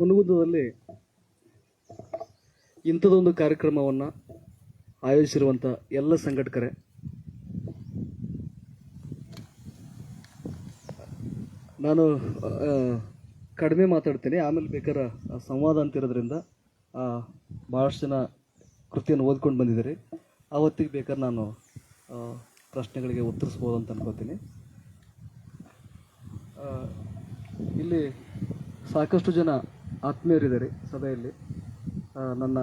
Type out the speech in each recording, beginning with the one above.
ಹುನಗುಂದದಲ್ಲಿ ಇಂಥದೊಂದು ಕಾರ್ಯಕ್ರಮವನ್ನು ಆಯೋಜಿಸಿರುವಂಥ ಎಲ್ಲ ಸಂಘಟಕರೆ, ನಾನು ಕಡಿಮೆ ಮಾತಾಡ್ತೀನಿ. ಆಮೇಲೆ ಬೇಕಾದ್ರೆ ಸಂವಾದ ಅಂತಿರೋದ್ರಿಂದ ಭಾಳಷ್ಟು ಜನ ಕೃತಿಯನ್ನು ಓದ್ಕೊಂಡು ಬಂದಿದ್ದೀರಿ. ಆವತ್ತಿಗೆ ಬೇಕಾದ್ರೆ ನಾನು ಪ್ರಶ್ನೆಗಳಿಗೆ ಉತ್ತರಿಸ್ಬೋದು ಅಂತ ಅನ್ಕೋತೀನಿ. ಇಲ್ಲಿ ಸಾಕಷ್ಟು ಜನ ಆತ್ಮೀಯರಿದ್ದಾರೆ ಸಭೆಯಲ್ಲಿ. ನನ್ನ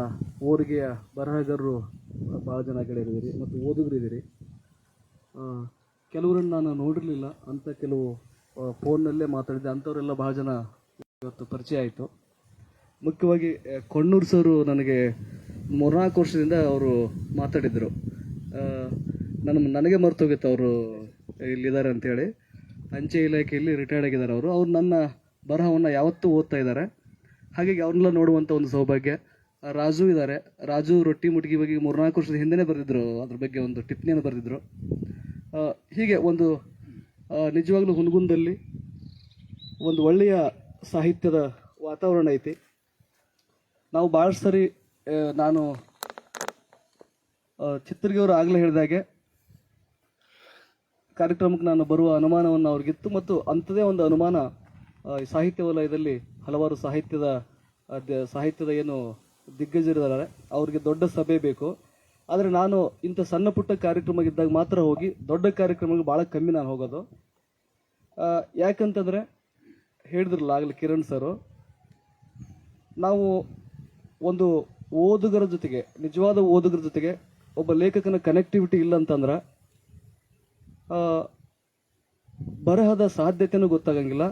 ಓರಿಗೆಯ ಬರಹಗಾರರು ಭಾಳ ಜನ ಗೆಳೆಯರಿದ್ದೀರಿ ಮತ್ತು ಓದುಗರಿದ್ದೀರಿ. ಕೆಲವರನ್ನು ನಾನು ನೋಡಿರಲಿಲ್ಲ. ಅಂತ ಕೆಲವು ಫೋನ್ನಲ್ಲೇ ಮಾತಾಡಿದ್ದೆ. ಅಂಥವರೆಲ್ಲ ಭಾಳ ಜನ ಇವತ್ತು ಪರಿಚಯ ಆಯಿತು. ಮುಖ್ಯವಾಗಿ ಕೊಣ್ಣೂರು ಸರು ನನಗೆ ಮೂರ್ನಾಲ್ಕು ವರ್ಷದಿಂದ ಅವರು ಮಾತಾಡಿದರು. ನನ್ನ ನನಗೆ ಮರ್ತೋಗಿತ್ತು ಅವರು ಇಲ್ಲಿದ್ದಾರೆ ಅಂತೇಳಿ. ಅಂಚೆ ಇಲಾಖೆಯಲ್ಲಿ ರಿಟೈರ್ಡ್ ಆಗಿದ್ದಾರೆ ಅವರು. ಅವ್ರು ನನ್ನ ಬರಹವನ್ನು ಯಾವತ್ತೂ ಓದ್ತಾ ಇದ್ದಾರೆ. ಹಾಗಾಗಿ ಅವ್ರನ್ನೆಲ್ಲ ನೋಡುವಂಥ ಒಂದು ಸೌಭಾಗ್ಯ. ರಾಜು ಇದ್ದಾರೆ ರಾಜು ರೊಟ್ಟಿ ಮುಟ್ಗಿ ಬಗ್ಗೆ ಮೂರ್ನಾಲ್ಕು ವರ್ಷದ ಹಿಂದೆನೇ ಬರೆದಿದ್ರು. ಅದ್ರ ಬಗ್ಗೆ ಒಂದು ಟಿಪ್ಪಣಿಯನ್ನು ಬರೆದಿದ್ರು. ಹೀಗೆ ಒಂದು ನಿಜವಾಗ್ಲೂ ಹುನಗುಂದಲ್ಲಿ ಒಂದು ಒಳ್ಳೆಯ ಸಾಹಿತ್ಯದ ವಾತಾವರಣ ಐತಿ. ನಾವು ಭಾಳ ಸರಿ ನಾನು ಚಿತ್ರಗೆ ಚಿತ್ರಗಿ ಅವರು ಆಗಲೇ ಹೇಳಿದಾಗೆ ಕಾರ್ಯಕ್ರಮಕ್ಕೆ ನಾನು ಬರುವ ಅನುಮಾನವನ್ನು ಅವ್ರಿಗಿತ್ತು. ಮತ್ತು ಅಂಥದೇ ಒಂದು ಅನುಮಾನ ಈ ಸಾಹಿತ್ಯ ವಲಯದಲ್ಲಿ ಹಲವಾರು ಸಾಹಿತ್ಯದ ಸಾಹಿತ್ಯದ ಏನು ದಿಗ್ಗಜರಿದ್ದಾರೆ ಅವ್ರಿಗೆ ದೊಡ್ಡ ಸಭೆ ಬೇಕು. ಆದರೆ ನಾನು ಇಂಥ ಸಣ್ಣ ಪುಟ್ಟ ಕಾರ್ಯಕ್ರಮ ಇದ್ದಾಗ ಮಾತ್ರ ಹೋಗಿ ದೊಡ್ಡ ಕಾರ್ಯಕ್ರಮಕ್ಕೆ ಭಾಳ ಕಮ್ಮಿ ನಾನು ಹೋಗೋದು. ಯಾಕಂತಂದರೆ ಹೇಳಿದ್ರಲ್ಲ ಆಗಲಿ ಕಿರಣ್ ಸರು, ನಾವು ಒಂದು ಓದುಗರ ಜೊತೆಗೆ, ನಿಜವಾದ ಓದುಗರ ಜೊತೆಗೆ ಒಬ್ಬ ಲೇಖಕನ ಕನೆಕ್ಟಿವಿಟಿ ಇಲ್ಲ ಅಂತಂದ್ರೆ ಬರಹದ ಸಾಧ್ಯತೆಯೂ ಗೊತ್ತಾಗಂಗಿಲ್ಲ.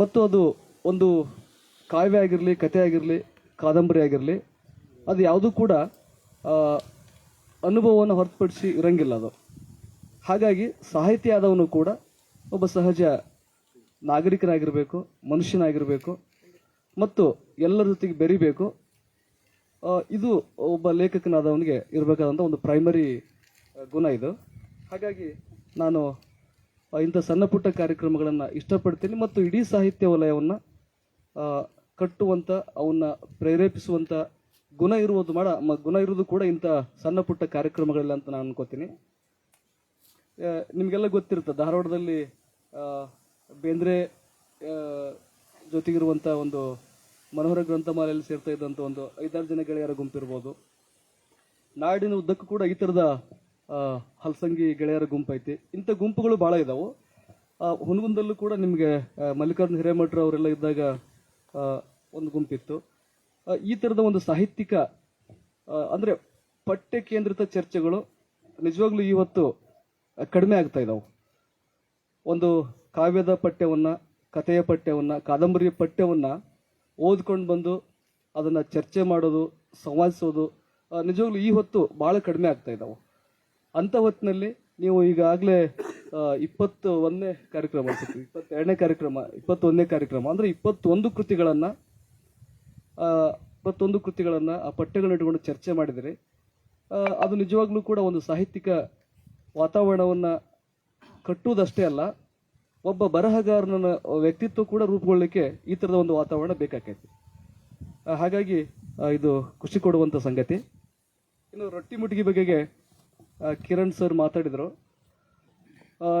ಮತ್ತು ಅದು ಒಂದು ಕಾವ್ಯ ಆಗಿರಲಿ ಕಥೆ ಆಗಿರಲಿ, ಕಾದಂಬರಿ ಆಗಿರಲಿ, ಅದು ಯಾವುದೂ ಕೂಡ ಅನುಭವವನ್ನು ಹೊರತುಪಡಿಸಿ ಇರಂಗಿಲ್ಲ ಅದು. ಹಾಗಾಗಿ ಸಾಹಿತ್ಯ ಆದವನು ಕೂಡ ಒಬ್ಬ ಸಹಜ ನಾಗರಿಕನಾಗಿರಬೇಕು, ಮನುಷ್ಯನಾಗಿರಬೇಕು, ಮತ್ತು ಎಲ್ಲರ ಜೊತೆಗೆ ಬೆರಿಬೇಕು. ಇದು ಒಬ್ಬ ಲೇಖಕನಾದವನಿಗೆ ಇರಬೇಕಾದಂಥ ಒಂದು ಪ್ರೈಮರಿ ಗುಣ ಇದು. ಹಾಗಾಗಿ ನಾನು ಇಂಥ ಸಣ್ಣ ಪುಟ್ಟ ಕಾರ್ಯಕ್ರಮಗಳನ್ನು ಇಷ್ಟಪಡ್ತೀನಿ ಮತ್ತು ಇಡೀ ಸಾಹಿತ್ಯ ವಲಯವನ್ನು ಕಟ್ಟುವಂಥ ಅವನ್ನ ಪ್ರೇರೇಪಿಸುವಂಥ ಗುಣ ಇರುವುದು ಮಾಡ ಗುಣ ಇರುವುದು ಕೂಡ ಇಂಥ ಸಣ್ಣ ಪುಟ್ಟ ಕಾರ್ಯಕ್ರಮಗಳಿಲ್ಲ ಅಂತ ನಾನು ಅನ್ಕೋತೀನಿ. ನಿಮಗೆಲ್ಲ ಗೊತ್ತಿರುತ್ತೆ, ಧಾರವಾಡದಲ್ಲಿ ಬೇಂದ್ರೆ ಜೊತೆಗಿರುವಂಥ ಒಂದು ಮನೋಹರ ಗ್ರಂಥಮಾಲೆಯಲ್ಲಿ ಸೇರ್ತಾ ಇದ್ದಂಥ ಒಂದು ಐದಾರು ಜನ ಗೆಳೆಯರ ಗುಂಪಿರ್ಬೋದು. ನಾಡಿನ ಉದ್ದಕ್ಕೂ ಕೂಡ ಈ ಥರದ ಹಲಸಂಗಿ ಗೆಳೆಯರ ಗುಂಪೈತಿ ಇಂಥ ಗುಂಪುಗಳು ಭಾಳ ಇದ್ದಾವೆ ಹುನಗುಂದಲ್ಲೂ ಕೂಡ ನಿಮಗೆ ಮಲ್ಲಿಕಾರ್ಜುನ ಹಿರೇಮಠರು ಅವರೆಲ್ಲ ಇದ್ದಾಗ ಒಂದು ಗುಂಪಿತ್ತು. ಈ ಥರದ ಒಂದು ಸಾಹಿತ್ಯಿಕ ಅಂದರೆ ಪಠ್ಯ ಕೇಂದ್ರಿತ ಚರ್ಚೆಗಳು ನಿಜವಾಗ್ಲೂ ಇವತ್ತು ಕಡಿಮೆ ಆಗ್ತಾ ಇದ್ದಾವೆ ಒಂದು ಕಾವ್ಯದ ಪಠ್ಯವನ್ನು, ಕಥೆಯ ಪಠ್ಯವನ್ನು, ಕಾದಂಬರಿಯ ಪಠ್ಯವನ್ನು ಓದ್ಕೊಂಡು ಬಂದು ಅದನ್ನು ಚರ್ಚೆ ಮಾಡೋದು, ಸಂವಾದಿಸೋದು ನಿಜವಾಗ್ಲೂ ಈ ಹೊತ್ತು ಭಾಳ ಕಡಿಮೆ ಆಗ್ತಾ ಇದಾವೆ. ಅಂತ ಹೊತ್ತಿನಲ್ಲಿ ನೀವು ಈಗಾಗಲೇ ಇಪ್ಪತ್ತು ಒಂದನೇ ಕಾರ್ಯಕ್ರಮ ಅನ್ಸುತ್ತೆ. ಇಪ್ಪತ್ತೆರಡನೇ ಕಾರ್ಯಕ್ರಮ, ಇಪ್ಪತ್ತೊಂದನೇ ಕಾರ್ಯಕ್ರಮ. ಅಂದರೆ ಇಪ್ಪತ್ತೊಂದು ಕೃತಿಗಳನ್ನು ಇಪ್ಪತ್ತೊಂದು ಕೃತಿಗಳನ್ನು ಆ ಪಠ್ಯಗಳನ್ನ ಇಟ್ಕೊಂಡು ಚರ್ಚೆ ಮಾಡಿದರೆ ಅದು ನಿಜವಾಗ್ಲೂ ಕೂಡ ಒಂದು ಸಾಹಿತ್ಯಿಕ ವಾತಾವರಣವನ್ನು ಕಟ್ಟುವುದಷ್ಟೇ ಅಲ್ಲ, ಒಬ್ಬ ಬರಹಗಾರನ ವ್ಯಕ್ತಿತ್ವ ಕೂಡ ರೂಪುಗೊಳ್ಳಲಿಕ್ಕೆ ಈ ಥರದ ಒಂದು ವಾತಾವರಣ ಬೇಕಾಕೈತಿ. ಹಾಗಾಗಿ ಇದು ಖುಷಿ ಕೊಡುವಂಥ ಸಂಗತಿ. ಇನ್ನು ರೊಟ್ಟಿ ಮುಟ್ಟಿಗೆ ಬಗೆಗೆ ಕಿರಣ್ ಸರ್ ಮಾತಾಡಿದರು.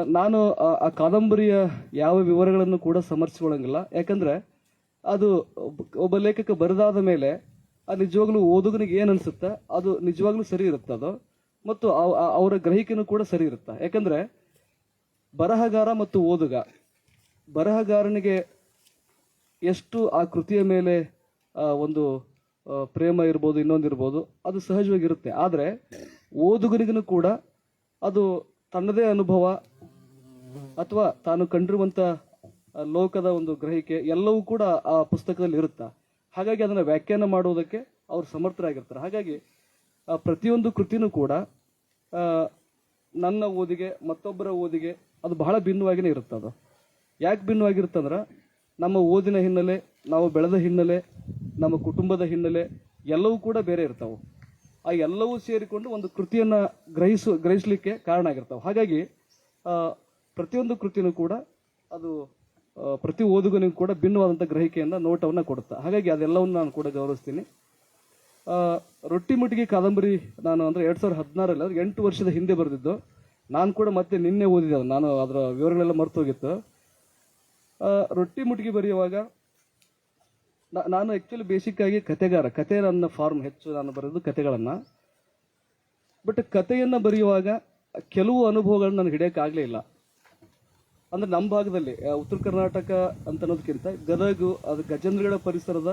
ನಾನು ಆ- ಕಾದಂಬರಿಯ ಯಾವ ವಿವರಗಳನ್ನು ಕೂಡ ಸಮರ್ಸಿಕೊಳ್ಳಂಗಿಲ್ಲ. ಯಾಕಂದರೆ ಅದು ಒಬ್ಬ- ಲೇಖಕ ಬರೆದಾದ ಮೇಲೆ ಆ ನಿಜವಾಗ್ಲೂ ಓದುಗನಿಗೆ ಏನು ಅನಿಸುತ್ತೆ? ಅದು ನಿಜವಾಗ್ಲೂ ಸರಿ ಇರುತ್ತೆ ಅದು? ಮತ್ತು ಅವರ ಗ್ರಹಿಕೆನೂ ಕೂಡ ಸರಿ ಇರುತ್ತೆ? ಯಾಕಂದರೆ ಬರಹಗಾರ ಮತ್ತು ಓದುಗ, ಬರಹಗಾರನಿಗೆ ಎಷ್ಟು ಆ ಕೃತಿಯ ಮೇಲೆ ಒಂದು ಪ್ರೇಮ ಇರ್ಬೋದು ಇನ್ನೊಂದಿರ್ಬೋದು ಅದು ಸಹಜವಾಗಿರುತ್ತೆ. ಆದರೆ ಓದುಗನಿಗೂ ಕೂಡ ಅದು ತನ್ನದೇ ಅನುಭವ ಅಥವಾ ತಾನು ಕಂಡಿರುವಂಥ ಲೋಕದ ಒಂದು ಗ್ರಹಿಕೆ ಎಲ್ಲವೂ ಕೂಡ ಆ ಪುಸ್ತಕದಲ್ಲಿ ಇರುತ್ತಾ? ಹಾಗಾಗಿ ಅದನ್ನು ವ್ಯಾಖ್ಯಾನ ಮಾಡುವುದಕ್ಕೆ ಅವರು ಸಮರ್ಥರಾಗಿರ್ತಾರೆ. ಹಾಗಾಗಿ ಪ್ರತಿಯೊಂದು ಕೃತಿನೂ ಕೂಡ ನನ್ನ ಓದಿಗೆ, ಮತ್ತೊಬ್ಬರ ಓದಿಗೆ ಅದು ಬಹಳ ಭಿನ್ನವಾಗಿಯೇ ಇರುತ್ತೆ ಅದು ಯಾಕೆ ಭಿನ್ನವಾಗಿರುತ್ತಂದ್ರೆ, ನಮ್ಮ ಓದಿನ ಹಿನ್ನೆಲೆ, ನಾವು ಬೆಳೆದ ಹಿನ್ನೆಲೆ ನಮ್ಮ ಕುಟುಂಬದ ಹಿನ್ನೆಲೆ ಎಲ್ಲವೂ ಕೂಡ ಬೇರೆ ಇರ್ತಾವೆ. ಆ ಎಲ್ಲವೂ ಸೇರಿಕೊಂಡು ಒಂದು ಕೃತಿಯನ್ನು ಗ್ರಹಿಸು, ಗ್ರಹಿಸಲಿಕ್ಕೆ ಕಾರಣ ಆಗಿರ್ತಾವೆ. ಹಾಗಾಗಿ ಪ್ರತಿಯೊಂದು ಕೃತಿನೂ ಕೂಡ ಅದು ಪ್ರತಿ ಓದುಗನಿಗೂ ಕೂಡ ಭಿನ್ನವಾದಂಥ ಗ್ರಹಿಕೆಯಿಂದ ನೋಟವನ್ನು ಕೊಡುತ್ತೆ. ಹಾಗಾಗಿ ಅದೆಲ್ಲವನ್ನು ನಾನು ಕೂಡ ಗೌರವಿಸ್ತೀನಿ. ರೊಟ್ಟಿ ಮುಟ್ಟಿಗೆ ಕಾದಂಬರಿ ನಾನು ಅಂದರೆ ಎರಡು ಸಾವಿರದ ಹದಿನಾರಲ್ಲಿ ಅದು ಎಂಟು ವರ್ಷದ ಹಿಂದೆ ಬರೆದಿದ್ದು. ನಾನು ಕೂಡ ಮತ್ತೆ ನಿನ್ನೆ ಓದಿದೆ ನಾನು ಅದರ ವಿವರಗಳೆಲ್ಲ ಮರೆತೋಗಿತ್ತು ರೊಟ್ಟಿ ಮುಟ್ಟಿಗೆ ಬರೆಯುವಾಗ ನಾನು ಆ್ಯಕ್ಚುಲಿ ಬೇಸಿಕ್ ಆಗಿ ಕತೆಗಾರ ಕತೆ ನನ್ನ ಫಾರ್ಮ್ ಹೆಚ್ಚು ನಾನು ಬರೆದು ಕತೆಗಳನ್ನು ಬಟ್ ಕತೆಯನ್ನು ಬರೆಯುವಾಗ ಕೆಲವು ಅನುಭವಗಳನ್ನ ನನಗೆ ಹಿಡಿಯೋಕ್ಕಾಗಲೇ ಇಲ್ಲ. ಅಂದ್ರೆ ನಮ್ಮ ಭಾಗದಲ್ಲಿ ಉತ್ತರ ಕರ್ನಾಟಕ ಅಂತ ಅನ್ನೋದಕ್ಕಿಂತ ಗದಗು, ಅದು ಗಜೇಂದ್ರಗಡ ಪರಿಸರದ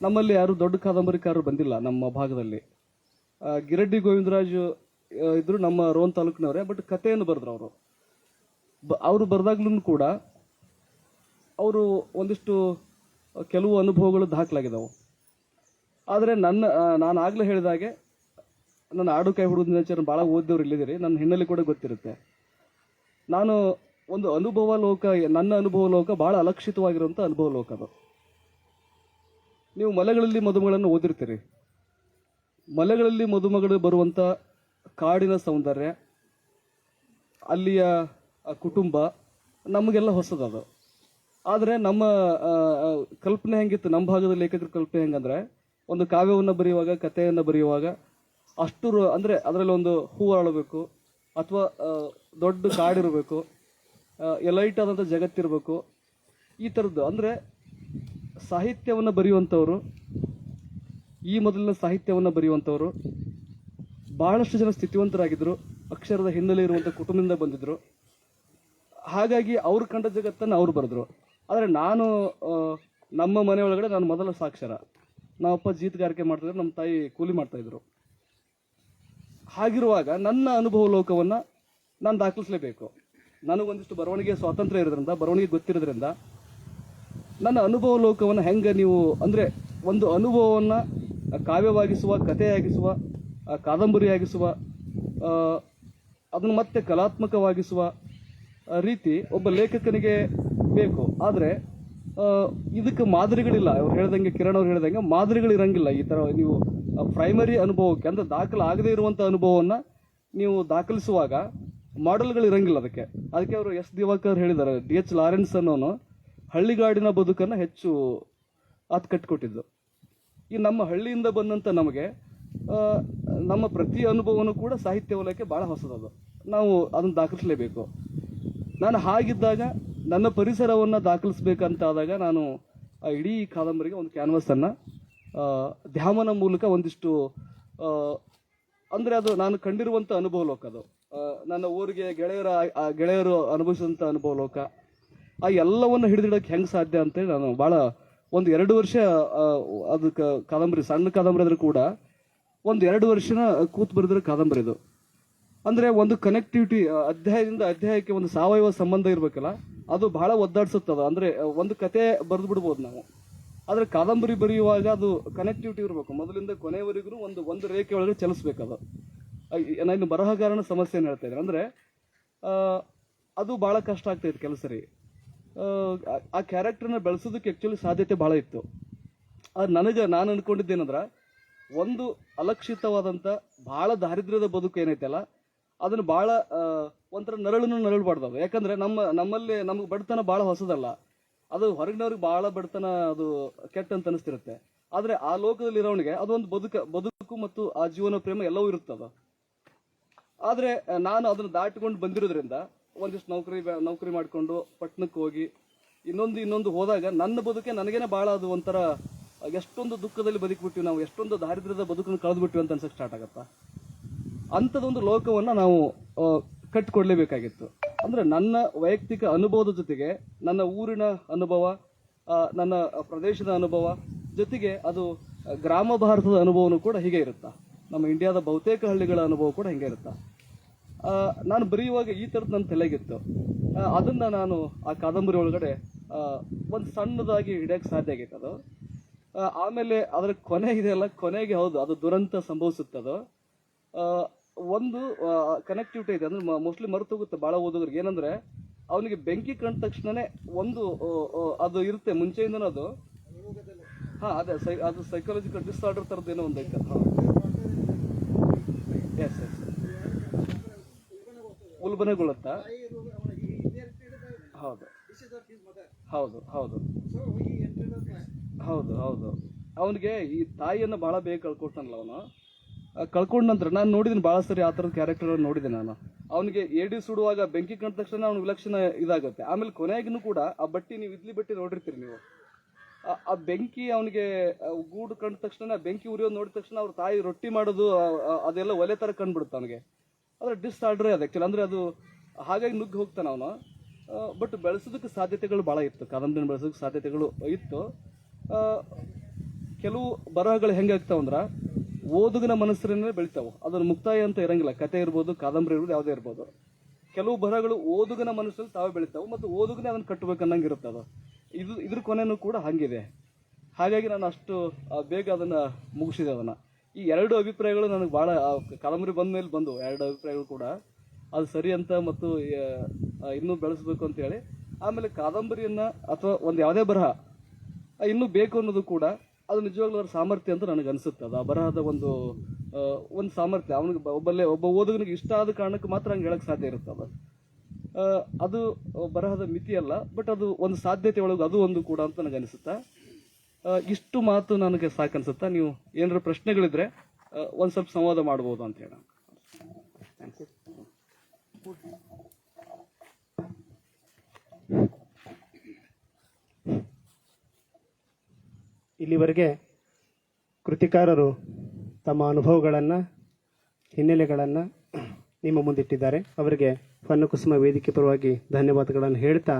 ನಮ್ಮಲ್ಲಿ ಯಾರು ದೊಡ್ಡ ಕಾದಂಬರಿಕಾರರು ಬಂದಿಲ್ಲ ನಮ್ಮ ಭಾಗದಲ್ಲಿ. ಗಿರಡ್ಡಿ ಗೋವಿಂದರಾಜು ಇದ್ದರು ನಮ್ಮ ರೋನ್ ತಾಲೂಕಿನವರೇ ಬಟ್ ಕಥೆಯನ್ನು ಬರೆದ್ರು ಅವರು. ಬ, ಅವರು ಬರೆದಾಗ್ಲೂ ಕೂಡ, ಅವರು ಒಂದಿಷ್ಟು ಕೆಲವು ಅನುಭವಗಳು ದಾಖಲಾಗಿದ್ದಾವೆ ಆದರೆ ನನ್ನ ನಾನು ಆಗಲೇ ಹೇಳಿದಾಗೆ ನನ್ನ ಆಡು ಕೈ ಹುಡುಗ ದಿನಾಚರಣೆ ಭಾಳ ಓದಿದವ್ರು ಇಲ್ಲಿದ್ದೀರಿ, ನನ್ನ ಹಿನ್ನೆಲೆ ಕೂಡ ಗೊತ್ತಿರುತ್ತೆ. ನಾನು ಒಂದು ಅನುಭವ ಲೋಕ, ನನ್ನ ಅನುಭವ ಲೋಕ ಭಾಳ ಅಲಕ್ಷಿತವಾಗಿರುವಂಥ ಅನುಭವ ಲೋಕ ಅದು. ನೀವು ಮಲೆಗಳಲ್ಲಿ ಮದುಮಗಳನ್ನು ಓದಿರ್ತೀರಿ. ಮಲೆಗಳಲ್ಲಿ ಮದುಮಗಳು ಬರುವಂಥ ಕಾಡಿನ ಸೌಂದರ್ಯ, ಅಲ್ಲಿಯ ಕುಟುಂಬ, ನಮಗೆಲ್ಲ ಹೊಸದದು. ಆದರೆ ನಮ್ಮ ಕಲ್ಪನೆ ಹೆಂಗಿತ್ತು? ನಮ್ಮ ಭಾಗದ ಲೇಖಕರ ಕಲ್ಪನೆ ಹೆಂಗಂದ್ರೆ, ಒಂದು ಕಾವ್ಯವನ್ನು ಬರೆಯುವಾಗ, ಕಥೆಯನ್ನು ಬರೆಯುವಾಗ ಅಷ್ಟು ಅಂದ್ರೆ ಅದರಲ್ಲಿ ಒಂದು ಹೂ ಅರಳಬೇಕು, ಅಥವಾ ದೊಡ್ಡ ಕಾಡಿರಬೇಕು ಎಲೈಟ್ ಆದಂಥ ಜಗತ್ತಿರಬೇಕು ಈ ಥರದ್ದು ಅಂದರೆ ಸಾಹಿತ್ಯವನ್ನು ಬರೆಯುವಂಥವ್ರು, ಈ ಮೊದಲಿನ ಸಾಹಿತ್ಯವನ್ನು ಬರೆಯುವಂಥವ್ರು ಭಾಳಷ್ಟು ಜನ ಸ್ಥಿತಿವಂತರಾಗಿದ್ದರು ಅಕ್ಷರದ ಹಿನ್ನೆಲೆ ಇರುವಂಥ ಕುಟುಂಬದಿಂದ ಬಂದಿದ್ದರು ಹಾಗಾಗಿ ಅವ್ರು ಕಂಡ ಜಗತ್ತನ್ನು ಅವ್ರು ಬರೆದ್ರು. ಆದರೆ ನಾನು ನಮ್ಮ ಮನೆ ಒಳಗಡೆ ನಾನು ಮೊದಲ ಸಾಕ್ಷರ. ನಮ್ಮಪ್ಪ ಜೀತಗಾರಿಕೆ ಮಾಡ್ತಿದ್ರು ನಮ್ಮ ತಾಯಿ ಕೂಲಿ ಮಾಡ್ತಾಯಿದ್ರು ಹಾಗಿರುವಾಗ ನನ್ನ ಅನುಭವ ಲೋಕವನ್ನು ನಾನು ದಾಖಲಿಸಲೇಬೇಕು. ನನಗೊಂದಿಷ್ಟು ಬರವಣಿಗೆ ಸ್ವಾತಂತ್ರ್ಯ ಇರೋದ್ರಿಂದ, ಬರವಣಿಗೆ ಗೊತ್ತಿರೋದ್ರಿಂದ, ನನ್ನ ಅನುಭವ ಲೋಕವನ್ನು ಹೆಂಗೆ ನೀವು, ಅಂದರೆ ಒಂದು ಅನುಭವವನ್ನು ಕಾವ್ಯವಾಗಿಸುವ, ಕಥೆಯಾಗಿಸುವ ಕಾದಂಬರಿಯಾಗಿಸುವ ಅದನ್ನು ಮತ್ತೆ ಕಲಾತ್ಮಕವಾಗಿಸುವ ರೀತಿ ಒಬ್ಬ ಲೇಖಕನಿಗೆ ಬೇಕು. ಆದರೆ ಇದಕ್ಕೆ ಮಾದರಿಗಳಿಲ್ಲ. ಅವ್ರು ಹೇಳ್ದಂಗೆ, ಕಿರಣ್ ಅವ್ರು ಹೇಳ್ದಂಗೆ ಮಾದರಿಗಳು ಇರಂಗಿಲ್ಲ. ಈ ಥರ ನೀವು ಪ್ರೈಮರಿ ಅನುಭವಕ್ಕೆ, ಅಂದರೆ ದಾಖಲೆ ಆಗದೇ ಇರುವಂಥ ಅನುಭವವನ್ನು ನೀವು ದಾಖಲಿಸುವಾಗ ಮಾಡೆಲ್ಗಳು ಇರಂಗಿಲ್ಲ ಅದಕ್ಕೆ. ಅದಕ್ಕೆ ಅವರು ಎಸ್ ದಿವಾಕರ್ ಹೇಳಿದ್ದಾರೆ ಡಿ ಎಚ್ ಲಾರೆನ್ಸ್ ಅನ್ನೋನು ಹಳ್ಳಿಗಾಡಿನ ಬದುಕನ್ನು ಹೆಚ್ಚು ಆತ್ ಕಟ್ಟಿಕೊಟ್ಟಿದ್ದು ಈ ನಮ್ಮ ಹಳ್ಳಿಯಿಂದ ಬಂದಂಥ ನಮಗೆ ನಮ್ಮ ಪ್ರತಿ ಅನುಭವನೂ ಕೂಡ ಸಾಹಿತ್ಯ ವಲಯಕ್ಕೆ ಭಾಳ ಹೊಸದದು. ನಾವು ಅದನ್ನು ದಾಖಲಿಸಲೇಬೇಕು. ನಾನು ಹಾಗಿದ್ದಾಗ ನನ್ನ ಪರಿಸರವನ್ನು ದಾಖಲಿಸ್ಬೇಕಂತ ಆದಾಗ ನಾನು, ಆ, ಇಡೀ ಕಾದಂಬರಿಗೆ ಒಂದು ಕ್ಯಾನ್ವಸನ್ನು ಧ್ಯಾಮನ ಮೂಲಕ ಒಂದಿಷ್ಟು ಅಂದರೆ ಅದು ನಾನು ಕಂಡಿರುವಂಥ ಅನುಭವ ಲೋಕ ಅದು. ನನ್ನ ಊರಿಗೆ ಗೆಳೆಯರ ಗೆಳೆಯರು ಅನುಭವಿಸಿದಂಥ ಅನುಭವ ಲೋಕ. ಆ ಎಲ್ಲವನ್ನು ಹಿಡಿದಿಡಕ್ಕೆ ಹೆಂಗೆ ಸಾಧ್ಯ ಅಂತೇಳಿ ನಾನು ಭಾಳ ಒಂದು ಎರಡು ವರ್ಷ ಅದಕ್ಕೆ ಅದು ಕಾದಂಬರಿ, ಸಣ್ಣ ಕಾದಂಬರಿ ಆದರೂ ಕೂಡ ಒಂದು ಎರಡು ವರ್ಷನ ಕೂತು ಬರೆದಿರೋ ಕಾದಂಬರಿ ಇದು. ಅಂದ್ರೆ ಒಂದು ಕನೆಕ್ಟಿವಿಟಿ ಅಧ್ಯಾಯದಿಂದ ಅಧ್ಯಾಯಕ್ಕೆ ಒಂದು ಸಾವಯವ ಸಂಬಂಧ ಇರಬೇಕಲ್ಲ ಅದು ಬಹಳ ಒದ್ದಾಡ್ಸುತ್ತದ. ಅಂದ್ರೆ ಒಂದು ಕತೆ ಬರೆದು ಬಿಡ್ಬೋದು ನಾವು. ಆದ್ರೆ ಕಾದಂಬರಿ ಬರೆಯುವಾಗ ಅದು ಕನೆಕ್ಟಿವಿಟಿ ಇರಬೇಕು. ಮೊದಲಿಂದ ಕೊನೆಯವರೆಗೂ ಒಂದು ಒಂದು ರೇಖೆ ಒಳಗೆ ಚಲಿಸ್ಬೇಕು ಅದು ಆ, ಈ- ನಾನು ಬರಹಗಾರನ ಸಮಸ್ಯೆ ಹೇಳ್ತಾ ಇದ್ದೇನೆ. ಅಂದ್ರೆ ಅದು ಬಹಳ ಕಷ್ಟ ಆಗ್ತೈತೆ ಕೆಲಸ ರೀ. ಆ, ಕ್ಯಾರೆಕ್ಟರ್ನ ಬೆಳೆಸೋದಕ್ಕೆ ಆ್ಯಕ್ಚುಲಿ ಸಾಧ್ಯತೆ ಭಾಳ ಇತ್ತು. ಆದರೆ ನನಗೆ ನಾನು ಅನ್ಕೊಂಡಿದ್ದೇನಂದ್ರೆ ಒಂದು ಅಲಕ್ಷಿತವಾದಂಥ ಭಾಳ ದಾರಿದ್ರ್ಯದ ಬದುಕು ಏನೈತಲ್ಲ ಅದನ್ನು ಭಾಳ ಒಂಥರ ನರಳನ್ನು ನರಳಬಾರ್ದು ಅದು ಯಾಕಂದ್ರೆ ನಮ್ಮ, ನಮ್ಮಲ್ಲಿ ನಮ್ಗೆ ಬಡತನ ಭಾಳ ಹೊಸದಲ್ಲ. ಅದು ಹೊರಗಿನವ್ರಿಗೆ ಭಾಳ ಬಡತನ ಅದು ಕೆಟ್ಟ ಅಂತ ಅನಿಸ್ತಿರುತ್ತೆ. ಆದರೆ ಆ ಲೋಕದಲ್ಲಿ ಇರೋನಿಗೆ ಅದೊಂದು ಬದುಕ, ಬದುಕು ಮತ್ತು ಆ ಜೀವನ ಪ್ರೇಮ ಎಲ್ಲವೂ ಇರುತ್ತದ. ಆದರೆ, ನಾನು ಅದನ್ನು ದಾಟಿಕೊಂಡು ಬಂದಿರೋದ್ರಿಂದ ಒಂದಿಷ್ಟು ನೌಕರಿ ನೌಕರಿ ಮಾಡಿಕೊಂಡು ಪಟ್ಟಣಕ್ಕೆ ಹೋಗಿ ಇನ್ನೊಂದು ಇನ್ನೊಂದು ಹೋದಾಗ ನನ್ನ ಬದುಕೆ ನನಗೇನೆ ಭಾಳ ಅದು ಒಂಥರ ಎಷ್ಟೊಂದು ದುಃಖದಲ್ಲಿ ಬದುಕ್ಬಿಟ್ಟಿವಿ ನಾವು, ಎಷ್ಟೊಂದು ದಾರಿದ್ರ್ಯದ ಬದುಕನ್ನು ಕಳೆದ್ಬಿಟ್ಟಿವಿ ಅಂತ ಅನ್ಸಕ್ಕೆ ಸ್ಟಾರ್ಟ್ ಆಗತ್ತಾ? ಅಂಥದ್ದೊಂದು ಲೋಕವನ್ನು ನಾವು ಕಟ್ಟಿಕೊಡ್ಲೇಬೇಕಾಗಿತ್ತು ಅಂದರೆ ನನ್ನ ವೈಯಕ್ತಿಕ ಅನುಭವದ ಜೊತೆಗೆ, ನನ್ನ ಊರಿನ ಅನುಭವ ನನ್ನ ಪ್ರದೇಶದ ಅನುಭವ, ಜೊತೆಗೆ ಅದು ಗ್ರಾಮ ಭಾರತದ ಅನುಭವನೂ ಕೂಡ ಹೀಗೆ ಇರುತ್ತಾ. ನಮ್ಮ ಇಂಡಿಯಾದ ಬಹುತೇಕ ಹಳ್ಳಿಗಳ ಅನುಭವ ಕೂಡ ಹಿಂಗೆ ಇರುತ್ತಾ. ನಾನು ಬರೆಯುವಾಗ ಈ ಥರದ್ದು ನನ್ನ ತಲೆಗಿತ್ತು. ಅದನ್ನು ನಾನು ಆ ಕಾದಂಬರಿ ಒಳಗಡೆ ಒಂದು ಸಣ್ಣದಾಗಿ ಹಿಡಿಯೋಕ್ಕೆ ಸಾಧ್ಯ ಆಗೈತೆ ಅದು. ಆಮೇಲೆ ಅದರ ಕೊನೆ ಇದೆಯಲ್ಲ ಕೊನೆಗೆ ಹೌದು, ಅದು ದುರಂತ ಸಂಭವಿಸುತ್ತದೋ. ಒಂದು ಕನೆಕ್ಟಿವಿಟಿ ಇದೆ. ಅಂದ್ರೆ ಮೋಸ್ಟ್ಲಿ ಮರೆತು ಹೋಗುತ್ತೆ ಭಾಳ ಓದೋದ್ರಿಗೆ ಏನಂದ್ರೆ, ಅವನಿಗೆ ಬೆಂಕಿ ಕಂಡ ತಕ್ಷಣನೇ ಒಂದು ಅದು ಇರುತ್ತೆ, ಮುಂಚೆಯಿಂದನೂ ಅದು. ಹಾ, ಅದೇ, ಸೈ, ಅದು ಸೈಕಾಲಜಿಕಲ್ ಡಿಸಾರ್ಡರ್ ಥರದ್ದು ಏನೋ ಒಂದು ಐತೆ ಹಾಂ. ಎಸ್ ಎಸ್ ಉಲ್ಬಣಗೊಳ್ಳುತ್ತಾ? ಹೌದು. ಹೌದು ಹೌದು. ಹೌದು ಹೌದು. ಅವನಿಗೆ ಈ ತಾಯಿಯನ್ನು ಬಹಳ ಬೇಗ ಕಳ್ಕೊಳ್ತಾನಲ್ಲ ಅವನು. ಕಳ್ಕೊಂಡ ನಂತರ ನಾನು ನೋಡಿದ್ದೀನಿ ಭಾಳ ಸರಿ ಆ ಥರದ ಕ್ಯಾರೆಕ್ಟರ್ ನೋಡಿದೆ ನಾನು. ಅವನಿಗೆ ಏಡಿ ಸುಡುವಾಗ ಬೆಂಕಿ ಕಂಡ ತಕ್ಷಣ ಅವ್ನ ವಿಲಕ್ಷಣ ಇದಾಗುತ್ತೆ. ಆಮೇಲೆ ಕೊನೆಯಾಗಿನೂ ಕೂಡ ಆ ಬಟ್ಟಿ ನೀವು ಇದ್ಲಿ ಬಟ್ಟಿ ನೋಡಿರ್ತೀರಿ ನೀವು. ಆ- ಬೆಂಕಿ ಅವನಿಗೆ ಗೂಡು ಕಂಡ ತಕ್ಷಣ, ಬೆಂಕಿ ಉರಿಯೋದು ನೋಡಿದ ತಕ್ಷಣ ಅವ್ರ ತಾಯಿ ರೊಟ್ಟಿ ಮಾಡೋದು ಅದೆಲ್ಲ ಒಲೆ ಥರ ಕಂಡುಬಿಡುತ್ತೆ ಅವನಿಗೆ. ಆದರೆ ಡಿಸ್ಆರ್ಡ್ರೇ ಅದು. ಆ್ಯಕ್ಚುಲಿ ಅಂದರೆ ಅದು ಹಾಗಾಗಿ ನುಗ್ಗಿ ಹೋಗ್ತಾನೆ ಅವನು. ಬಟ್ ಬೆಳೆಸೋದಕ್ಕೆ ಸಾಧ್ಯತೆಗಳು ಭಾಳ ಇತ್ತು. ಕಾದಂಬರಿನ ಬೆಳೆಸೋದಕ್ಕೆ ಸಾಧ್ಯತೆಗಳು ಇತ್ತು. ಕೆಲವು ಬರಹಗಳು ಹೆಂಗಾಗ್ತಾವಂದ್ರೆ ಓದುಗನ ಮನಸ್ಸಿನ ಬೆಳಿತಾವೆ. ಅದರ ಮುಕ್ತಾಯ ಅಂತ ಇರಂಗಿಲ್ಲ. ಕತೆ ಇರ್ಬೋದು, ಕಾದಂಬರಿ ಇರ್ಬೋದು, ಯಾವುದೇ ಇರ್ಬೋದು. ಕೆಲವು ಬರಹಗಳು ಓದುಗನ ಮನಸ್ಸಲ್ಲಿ ತಾವೇ ಬೆಳಿತಾವೆ ಮತ್ತು ಓದುಗನೇ ಅದನ್ನು ಕಟ್ಟಬೇಕು ಇರುತ್ತೆ ಅದು. ಇದು, ಇದ್ರ ಕೊನೆನೂ ಕೂಡ ಹಾಗಿದೆ. ಹಾಗಾಗಿ ನಾನು ಅಷ್ಟು ಬೇಗ ಅದನ್ನು ಮುಗಿಸಿದೆ ಅದನ್ನು. ಈ ಎರಡು ಅಭಿಪ್ರಾಯಗಳು ನನಗೆ ಭಾಳ ಕಾದಂಬರಿ ಬಂದ ಮೇಲೆ ಬಂದು ಎರಡು ಅಭಿಪ್ರಾಯಗಳು ಕೂಡ. ಅದು ಸರಿ ಅಂತ ಮತ್ತು ಇನ್ನೂ ಬೆಳೆಸಬೇಕು ಅಂತೇಳಿ ಆಮೇಲೆ ಕಾದಂಬರಿಯನ್ನು ಅಥವಾ ಒಂದು ಯಾವುದೇ ಬರಹ ಇನ್ನೂ ಬೇಕು ಅನ್ನೋದು ಕೂಡ ಅದು ನಿಜವಾಗ್ಲೂ ಅವ್ರ ಸಾಮರ್ಥ್ಯ ಅಂತ ನನಗೆ ಅನಿಸುತ್ತೆ. ಅದು ಆ ಬರಹದ ಒಂದು ಒಂದು ಸಾಮರ್ಥ್ಯ. ಅವನಿಗೆ ಒಬ್ಬಲ್ಲೇ, ಒಬ್ಬ ಓದುಗನಿಗೆ ಇಷ್ಟ ಆದ ಕಾರಣಕ್ಕೆ ಮಾತ್ರ ಹಂಗೆ ಹೇಳಕ್ಕೆ ಸಾಧ್ಯ ಇರುತ್ತೆ ಅದು. ಅದು ಬರಹದ ಮಿತಿ ಅಲ್ಲ ಬಟ್ ಅದು ಒಂದು ಸಾಧ್ಯತೆ ಒಳಗೆ ಅದು ಒಂದು ಕೂಡ ಅಂತ ನನಗೆ ಅನಿಸುತ್ತೆ. ಇಷ್ಟು ಮಾತು ನನಗೆ ಸಾಕನ್ಸುತ್ತಾ? ನೀವು ಏನಾರ ಪ್ರಶ್ನೆಗಳಿದ್ರೆ ಒಂದು ಸ್ವಲ್ಪ ಸಂವಾದ ಮಾಡ್ಬೋದು ಅಂತ ಹೇಳ ಇಲ್ಲಿವರೆಗೆ ಕೃತಿಕಾರರು ತಮ್ಮ ಅನುಭವಗಳನ್ನು ಹಿನ್ನೆಲೆಗಳನ್ನು ನಿಮ್ಮ ಮುಂದಿಟ್ಟಿದ್ದಾರೆ. ಅವರಿಗೆ ಫನ್ನಕುಸುಮ ವೇದಿಕೆ ಪರವಾಗಿ ಧನ್ಯವಾದಗಳನ್ನು ಹೇಳ್ತಾ